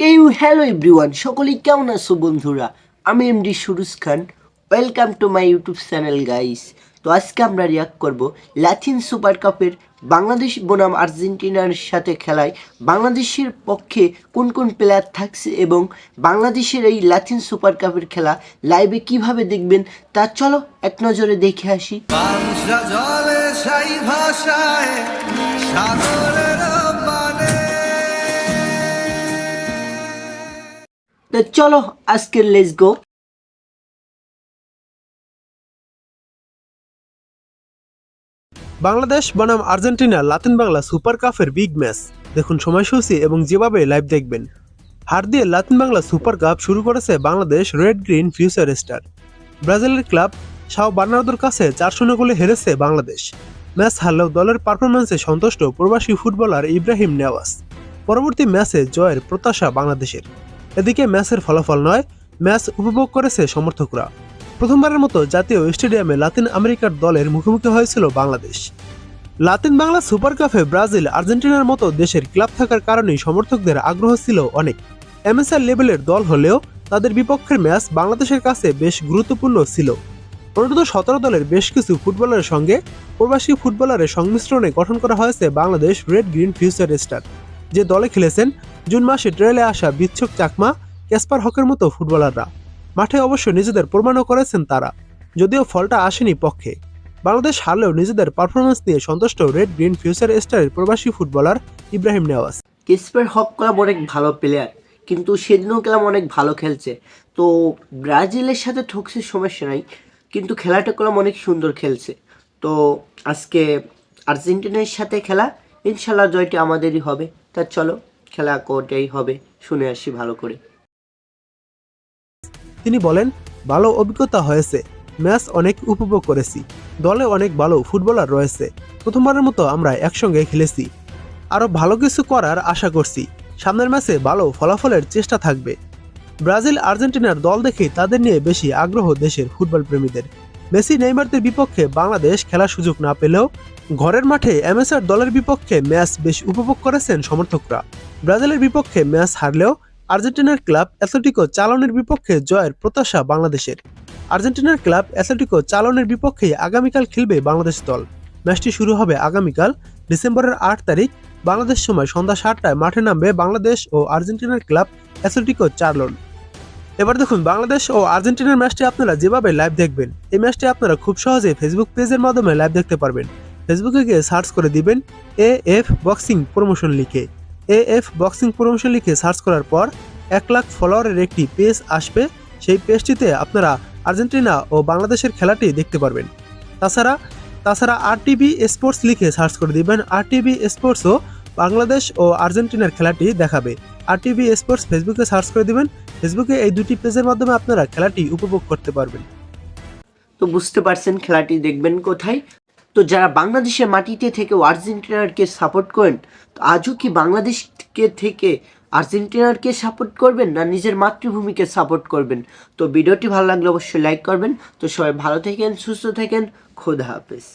এই hello everyone সকলেই কেমন আছো বন্ধুরা? আমি MD Suruj Khan. Welcome to my YouTube channel guys তো আজকে আমরা রিয়াক্ট করব লাতিন সুপার কাপের বাংলাদেশ বনাম আর্জেন্টিনার সাথে খেলায় বাংলাদেশের পক্ষে কোন কোন প্লেয়ার থাকছে এবং বাংলাদেশের এই লাতিন সুপার কাপের খেলা লাইভে কীভাবে দেখবেন তা চলো এক নজরে দেখে আসি। ভাষায় তো চলো, আজকের লেটস গো বাংলাদেশ বনাম আর্জেন্টিনা, লাতিন বাংলা সুপার কাপের বিগ ম্যাচ দেখুন সময়সূচি এবং যেভাবে লাইভ দেখবেন। হার দিয়ে লাতিন বাংলা সুপার কাপ শুরু করেছে Bangladesh red green future star ব্রাজিলের ক্লাব সাও বার্নার্দোর কাছে চার শূন্য গোলে হেরেছে বাংলাদেশ। ম্যাচ হারলেও দলের পারফরমেন্সে সন্তুষ্ট প্রবাসী ফুটবলার ইব্রাহিম নেওয়াজ। পরবর্তী ম্যাচে জয়ের প্রত্যাশা বাংলাদেশের। এদিকে ম্যাচের ফলাফল নয়, ম্যাচ উপভোগ করেছে সমর্থকরা। প্রথমবারের মতো জাতীয় স্টেডিয়ামে লাতিন আমেরিকার দলের মুখোমুখি হয়েছিল বাংলাদেশ। লাতিন বাংলা সুপার কাপে ব্রাজিল, আর্জেন্টিনার মতো দেশের ক্লাব থাকার কারণেই সমর্থকদের আগ্রহ ছিল অনেক। এমএসএল লেভেলের দল হলেও তাদের বিপক্ষের ম্যাচ বাংলাদেশের কাছে বেশ গুরুত্বপূর্ণ ছিল। অনূর্ধ্ব সতেরো দলের বেশ কিছু ফুটবলারের সঙ্গে প্রবাসী ফুটবলারের সংমিশ্রণে গঠন করা হয়েছে Bangladesh red green future star, যে দলে খেলেছেন জুন মাসে ট্রেলে আসা বিচ্ছক চাকমা ক্যাসপার হকের মতো ফুটবলাররা। মাঠে অবশ্য নিজেদের প্রমাণও করেছেন তারা, যদিও ফলটা আসেনি পক্ষে। বাংলাদেশ হারলেও নিজেদের পারফরমেন্স নিয়ে সন্তুষ্ট রেড গ্রিন ফিউচার স্টারের প্রবাসী footballer Ibrahim Newaz. Kasper Hoque club অনেক ভালো প্লেয়ার কিন্তু সেদিনও ক্লাব অনেক ভালো খেলছে। তো ব্রাজিলের সাথে ঠকছে সমস্যা নাই, কিন্তু খেলাটা ক্লাব অনেক সুন্দর খেলছে। তো আজকে আর্জেন্টিনার সাথে খেলা ইনশাল্লাহ জয়টি আমাদেরই হবে। তা চলো। খেলা কোটাই হবে, শুনে আসি ভালো করে। তিনি বলেন, ভালো অভিজ্ঞতা হয়েছে, ম্যাচ অনেক উপভোগ করেছি, দলে অনেক ভালো ফুটবলার রয়েছে, প্রথমবারের মতো আমরা একসঙ্গে খেলেছি। আরও ভালো কিছু করার আশা করছি, সামনের ম্যাচে ভালো ফলাফলের চেষ্টা থাকবে। ব্রাজিল আর্জেন্টিনার দল দেখে তাদের নিয়ে বেশি আগ্রহ দেশের ফুটবল প্রেমীদের মেসি নেইমারদের বিপক্ষে বাংলাদেশ খেলার সুযোগ না পেলেও ঘরের মাঠে এমএসআর দলের বিপক্ষে ম্যাচ বেশ উপভোগ করেছেন সমর্থকরা। ব্রাজিলের বিপক্ষে ম্যাচ হারলেও আর্জেন্টিনার ক্লাব অ্যাথলেটিকো চালনের বিপক্ষে জয়ের প্রত্যাশা বাংলাদেশের। আর্জেন্টিনার ক্লাব অ্যাথলেটিকো চালনের বিপক্ষে আগামীকাল খেলবে বাংলাদেশ দল। ম্যাচটি শুরু হবে আগামীকাল, ডিসেম্বরের আট তারিখ। বাংলাদেশ সময় সন্ধ্যা সাতটায় মাঠে নামবে বাংলাদেশ ও আর্জেন্টিনার ক্লাব অ্যাথলেটিকো চার্লন। এবার দেখুন, বাংলাদেশ ও আর্জেন্টিনার ম্যাচটি আপনারা যেভাবে লাইভ দেখবেন, এই ম্যাচটি আপনারা খুব সহজে ফেসবুক পেজের মাধ্যমে লাইভ দেখতে পারবেন। ফেসবুকে গিয়ে সার্চ করে দিবেন এ এফ বক্সিং প্রমোশন লিখে। এ এফ বক্সিং প্রমোশন লিখে সার্চ করার পর এক লাখ ফলোয়ারের একটি পেজ আসবে। সেই পেজটিতে আপনারা আর্জেন্টিনা ও বাংলাদেশের খেলাটি দেখতে পারবেন। তাছাড়া তাছাড়া আর টিভি স্পোর্টস লিখে সার্চ করে দিবেন। আর টিভি স্পোর্টসও বাংলাদেশ ও আর্জেন্টিনার খেলাটি দেখাবে। আর টিভি স্পোর্টস ফেসবুকে সার্চ করে দিবেন। ফেসবুকে এই দুটি পেজের মাধ্যমে আপনারা খেলাটি উপভোগ করতে পারবেন। তো বুঝতে পারছেন, খেলাটি দেখবেন কোথায়? তো যারা বাংলাদেশের মাটিতে থেকেও আর্জেন্টিনারকে সাপোর্ট করেন, তো আজও কি বাংলাদেশকে থেকে আর্জেন্টিনারকে সাপোর্ট করবেন না নিজের মাতৃভূমিকে সাপোর্ট করবেন? তো ভিডিওটি ভালো লাগলে অবশ্যই লাইক করবেন। তো সবাই ভালো থাকেন, সুস্থ থাকেন, খোদা হাফেজ।